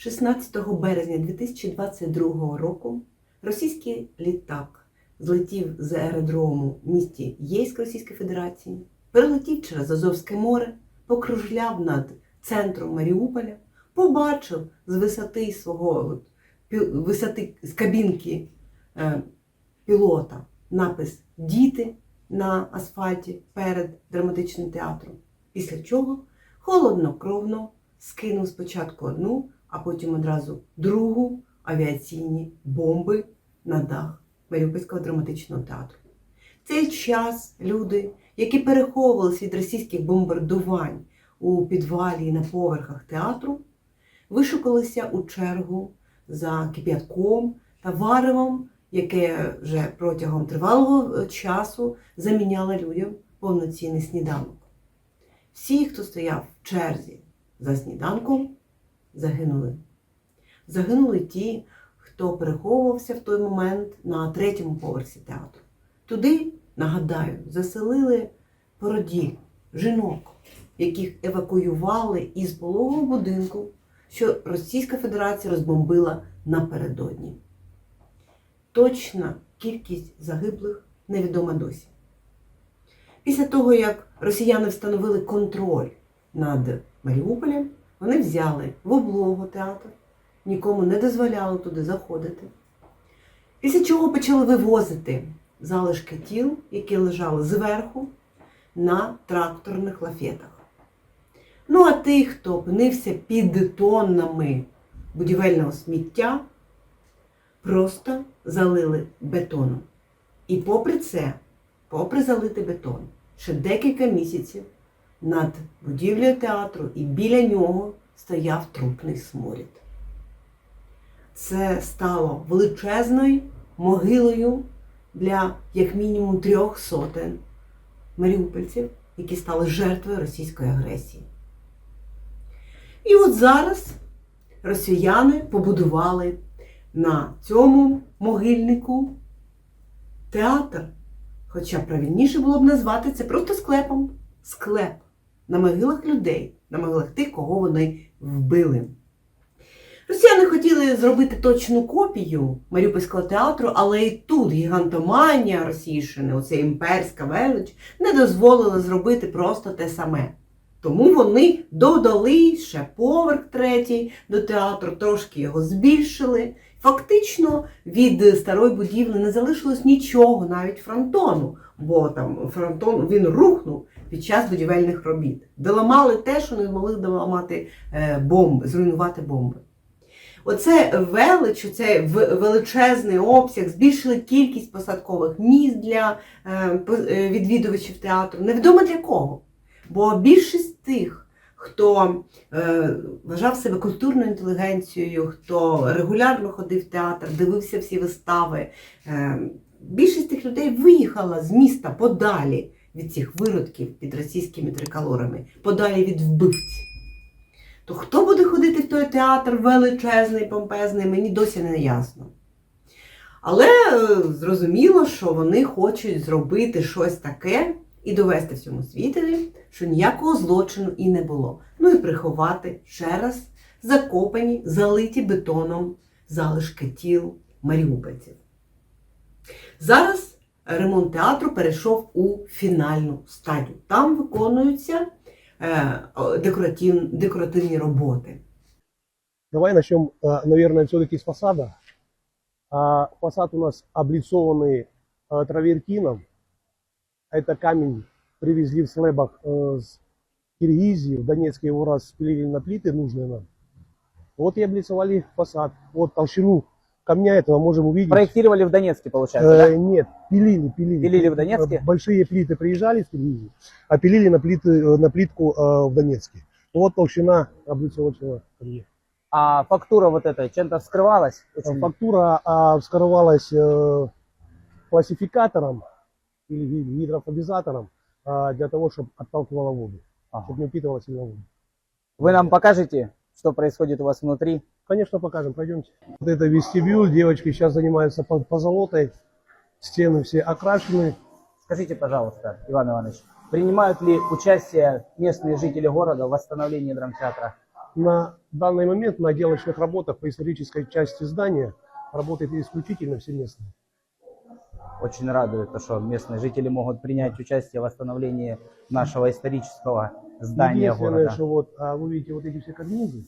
16 березня 2022 року російський літак злетів з аеродрому в місті Єйськ Російської Федерації, перелетів через Азовське море, покружляв над центром Маріуполя, побачив з висоти свого от, висоти з кабінки е, пілота напис Діти на асфальті перед драматичним театром. Після чого холоднокровно скинув спочатку одну, а потім одразу другу авіаційні бомби на дах Маріупольського драматичного театру. В цей час люди, які переховувалися від російських бомбардувань у підвалі і на поверхах театру, вишукалися у чергу за кип'ятком та варевом, яке вже протягом тривалого часу заміняло людям повноцінний сніданок. Всі, хто стояв в черзі за сніданком, загинули. Загинули ті, хто переховувався в той момент на третьому поверсі театру. Туди, нагадаю, заселили породіль, жінок, яких евакуювали із пологового будинку, що Російська Федерація розбомбила напередодні. Точна кількість загиблих невідома досі. Після того, як росіяни встановили контроль над Маріуполем, вони взяли в облогу театр, нікому не дозволяли туди заходити. Після чого почали вивозити залишки тіл, які лежали зверху на тракторних лафетах. Ну а тих, хто опинився під тоннами будівельного сміття, просто залили бетоном. І попри це, попри залити бетон, ще декілька місяців над будівлею театру і біля нього стояв трупний сморід. Це стало величезною могилою для як мінімум трьох сотень маріупольців, які стали жертвою російської агресії. І от зараз росіяни побудували на цьому могильнику театр. Хоча правильніше було б назвати це просто склепом. Склеп на могилах людей, на могилах тих, кого вони вбили. Росіяни хотіли зробити точну копію Маріупольського театру, але і тут гігантоманія Російщини, оця імперська велич, не дозволила зробити просто те саме. Тому вони додали ще поверх третій до театру, трошки його збільшили. Фактично від старої будівлі не залишилось нічого, навіть фронтону, бо там фронтон він рухнув під час будівельних робіт. Доламали те, що не змогли доламати е, бомби, зруйнувати бомби. Оце велич, оце в- величезний обсяг, збільшили кількість посадкових місць для е, е, відвідувачів театру. Невідомо для кого. Бо більшість тих, хто вважав себе культурною інтелігенцією, хто регулярно ходив в театр, дивився всі вистави, більшість тих людей виїхала з міста подалі від цих виродків під російськими триколорами, подалі від вбивць. То хто буде ходити в той театр величезний, помпезний, мені досі не ясно. Але е, зрозуміло, що вони хочуть зробити щось таке і довести всьому світові, що ніякого злочину і не було. Ну і приховати ще раз закопані, залиті бетоном залишки тіл маріупольців. Зараз ремонт театру перейшов у фінальну стадію. Там виконуються е, декоратив, декоративні роботи. Давай начнем, э, наверное, все-таки с фасада. А, Фасад у нас облицованный э, травертином. Это камень привезли в слэбах э, с Киргизии. В Донецке его распилили на плиты нужные нам. Вот и облицовали фасад. Вот толщину камня этого можем увидеть. Проектировали в Донецке, получается, Э, да? Нет, пилили, пилили. Пилили в Донецке? Э, Большие плиты приезжали с Киргизии, а пилили на, плиты, э, на плитку э, в Донецке. Вот толщина облицовочного камня. А фактура вот эта чем-то вскрывалась? Очень- Фактура а, вскрывалась э, классификатором или ги- гидрофобизатором а, для того, чтобы отталкивала воду, Ага. чтобы не впитывала сильно воду. Вы нам покажете, что происходит у вас внутри? Конечно, покажем, пойдемте. Вот это вестибюль, девочки сейчас занимаются по- позолотой, стены все окрашены. Скажите, пожалуйста, Иван Иванович, принимают ли участие местные жители города в восстановлении драмтеатра? на данный момент на отделочных работах по исторической части здания работает исключительно все местные. Очень радует то, что местные жители могут принять участие в восстановлении нашего исторического здания города. что вот, а вы видите вот эти все карнизы,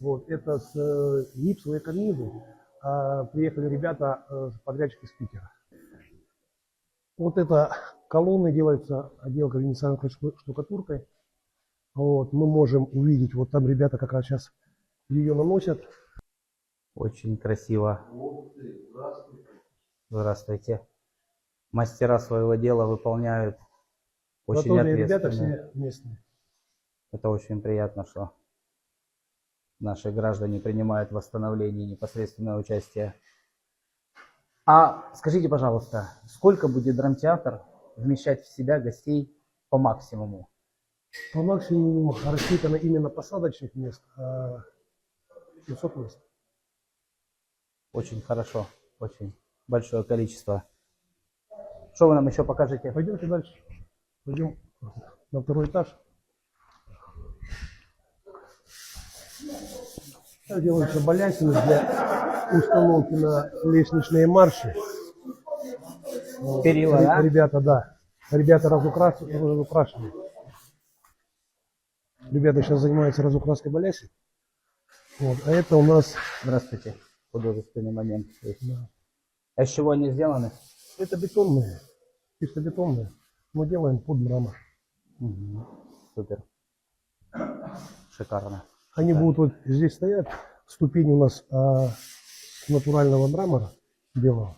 вот это с э, гипсовые карнизы, а, приехали ребята, э, подрядчики с Питера. Вот это колонны делается отделка венецианской шту- штукатуркой. Вот, мы можем увидеть, вот там ребята как раз сейчас ее наносят. Очень красиво. Здравствуйте. Мастера своего дела выполняют очень ребята ответственно. все местные. Это очень приятно, что наши граждане принимают в восстановлении непосредственное участие. А скажите, пожалуйста, сколько будет драмтеатр вмещать в себя гостей по максимуму? По максимуму рассчитано именно посадочных мест а, 500 мест. Очень хорошо, очень большое количество. Что вы нам еще покажете? Пойдемте дальше. Пойдем на второй этаж. Делаются балясины для установки на лестничные марши. Перила, да? Ребята, да. Ребята разукрас... разукрашены. Ребята сейчас занимаются разукраской балясин. Вот. А это у нас Здравствуйте. Художественный момент. да, А из чего они сделаны? Это бетонные, чисто бетонные. Мы делаем под мрамор. Мгм. Супер. Шикарно. Они Да. будут вот здесь стоять. Ступени у нас а, натурального мрамора белого.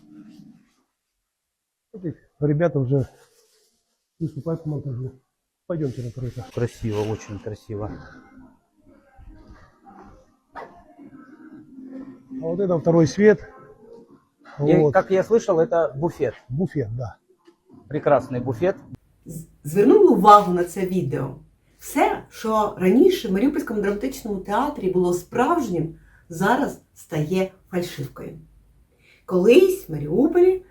Их ребята уже приступают к монтажу. Пойдемте на этаж. Красиво, очень красиво. А вот это второй свет. И, Вот. как я слышал, это буфет. Буфет, да. Прекрасный буфет. З- Звернули увагу на це відео. Все, що раніше в Маріупольському драматичному театрі було справжнім, зараз стає фальшивкою. Колись в Маріуполі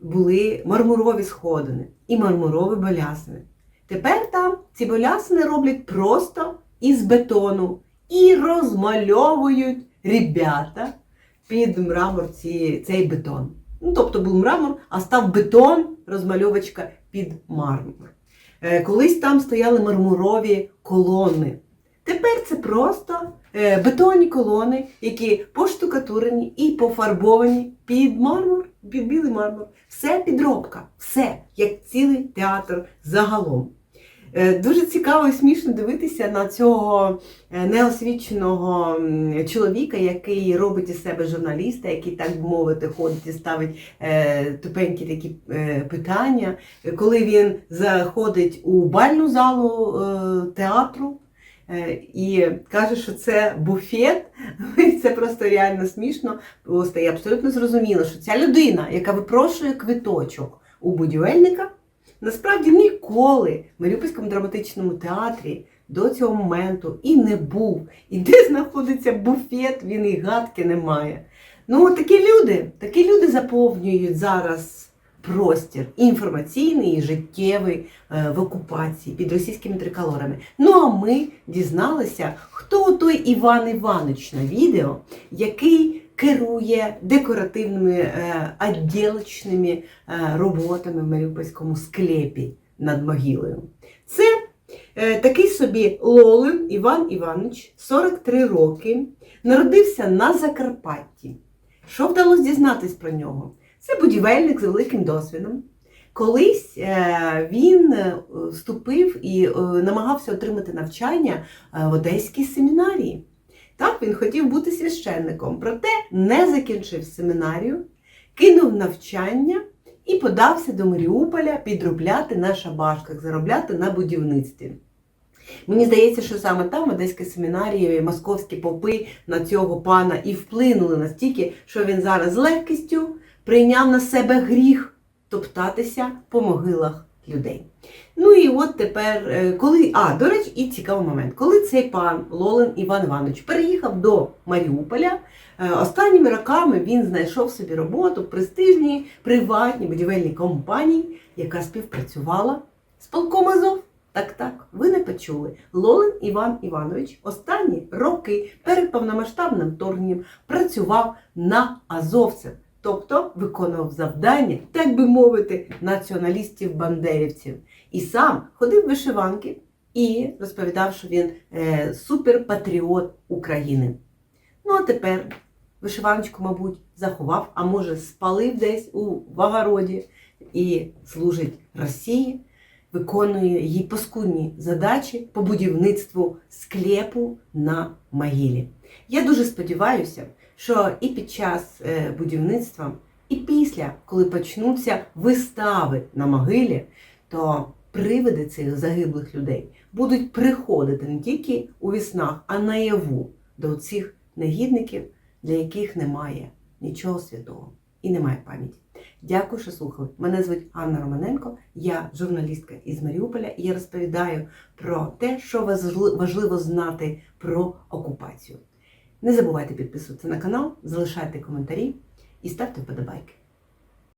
були мармурові сходини і мармурові балясини. Тепер там ці балясини роблять просто із бетону і розмальовують ребята під мрамор ці, цей бетон. Ну, тобто був мрамор, а став бетон, розмальовочка під мармур. Е, Колись там стояли мармурові колони. Тепер це просто е, бетонні колони, які поштукатурені і пофарбовані під мармур, під білий мармур. Все підробка, все, як цілий театр загалом. Е, Дуже цікаво і смішно дивитися на цього е, неосвіченого чоловіка, який робить із себе журналіста, який, так би мовити, ходить і ставить е, тупенькі такі питання. Коли він заходить у бальну залу театру і каже, що це буфет, це просто реально смішно. Бо стає абсолютно зрозуміло, що ця людина, яка випрошує квиточок у будівельника, насправді ніколи в Маріупольському драматичному театрі до цього моменту і не був. І де знаходиться буфет, він і гадки не має. Ну, такі люди, такі люди заповнюють зараз простір інформаційний і життєвий е, в окупації під російськими триколорами. Ну а ми дізналися, хто той Іван Іванович на відео, який керує декоративними е, відділочними е, роботами в Маріупольському склепі над могилою. Це е, такий собі Лолин Іван Іванович, 43 роки, народився на Закарпатті. Що вдалося дізнатись про нього? Це будівельник з великим досвідом. Колись він вступив і намагався отримати навчання в Одеській семінарії. Так, він хотів бути священником, проте не закінчив семінарію, кинув навчання і подався до Маріуполя підробляти на шабашках, заробляти на будівництві. Мені здається, що саме там, в Одеській семінарії, московські попи на цього пана і вплинули настільки, що він зараз з легкістю прийняв на себе гріх топтатися по могилах людей. Ну і от тепер, е, коли. А, до речі, і цікавий момент. Коли цей пан Лолин Іван Іванович переїхав до Маріуполя, е, останніми роками він знайшов собі роботу в престижній приватній будівельній компанії, яка співпрацювала з полком Азов. Так, так, ви не почули. Лолин Іван Іванович останні роки перед повномасштабним вторгненням працював на азовців, тобто виконував завдання, так би мовити, націоналістів-бандерівців. І сам ходив вишиванки і розповідав, що він е, суперпатріот України. Ну а тепер вишиваночку, мабуть, заховав, а може спалив десь у Вагороді і служить Росії, виконує її паскудні задачі по будівництву склепу на могилі. Я дуже сподіваюся, що і під час е, будівництва, і після, коли почнуться вистави на могилі, то привиди цих загиблих людей будуть приходити не тільки у віснах, а наяву до цих негідників, для яких немає нічого святого і немає пам'яті. Дякую, що слухали. Мене звуть Анна Романенко, я журналістка із Маріуполя, і я розповідаю про те, що важли- важливо знати про окупацію. Не забувайте підписуватися на канал, залишайте коментарі і ставте вподобайки.